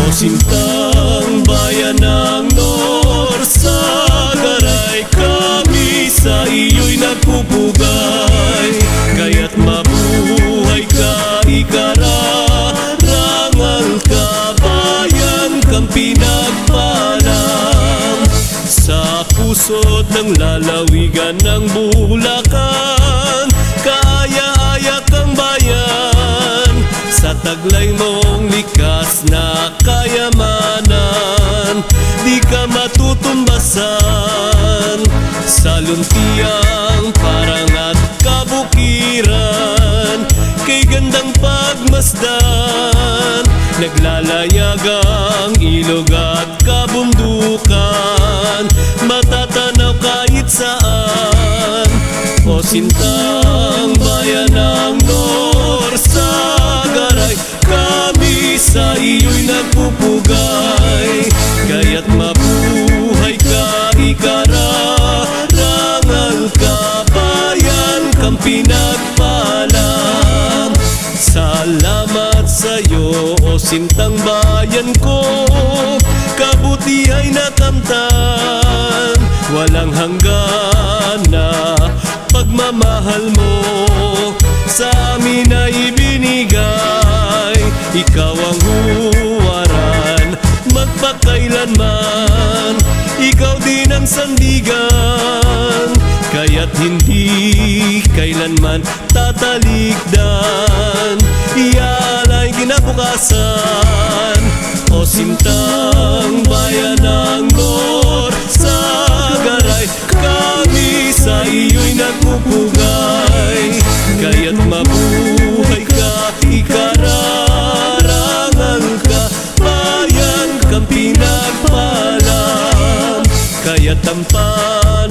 O sintang bayan ng Norsagaray Kami sa iyo'y nagpupugay. Kaya't mabuhay ka ikararangal ka Bayan kang pinagpalang Sa puso't ng lalawigan ng Bulacan Kaaya-aya kang bayan. Sa taglay mong likas na kayamanan. Di ka matutumbasan Sa luntiang parang at kabukiran. Kay gandang pagmasdan Naglalayag ang ilog at kabundukan. Matatanaw kahit saan O sintang bayan ng Norsagaray Kami sa iyo'y pinagpalang Salamat sa'yo o sintang bayan ko. Kabuti ay nakamtan Walang hanggan na pagmamahal mo. Sa amin ay ibinigay Ikaw ang huwaran Magpakailanman. Ikaw din ang sandigan Kaya't hindi kailanman tatalikdan Iyalay kinabukasan. O sintang bayan ng Nor Sagaray Kami sa iyo'y nagpupugay. Kaya't mabuhay ka Ikararangal ka Bayan kang pinagpalang Kaya't ang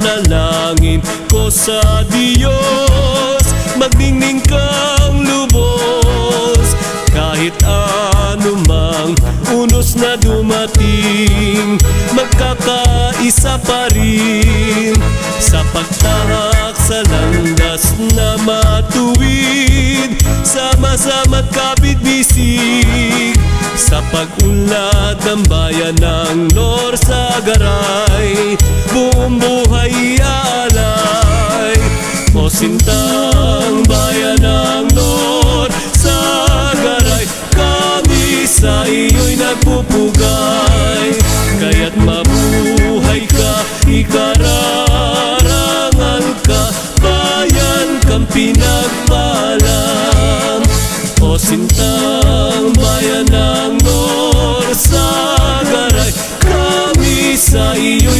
panalangin ko sa Diyos. Magdingning kang lubos Kahit anumang unos na dumating Magkakaisa pa rin. Sa pagtahak sa landas na matuwid Sama-sama't kapit-bisig Sa pag-unlad ng bayan ng Norsagaray Buong buhay alay. O sintang bayan ng Norsagaray Kami sa iyo'y nagpupugay. Kaya't mabuhay ka, ikararangal sintang bayan ng Norsagaray Kami sa iyo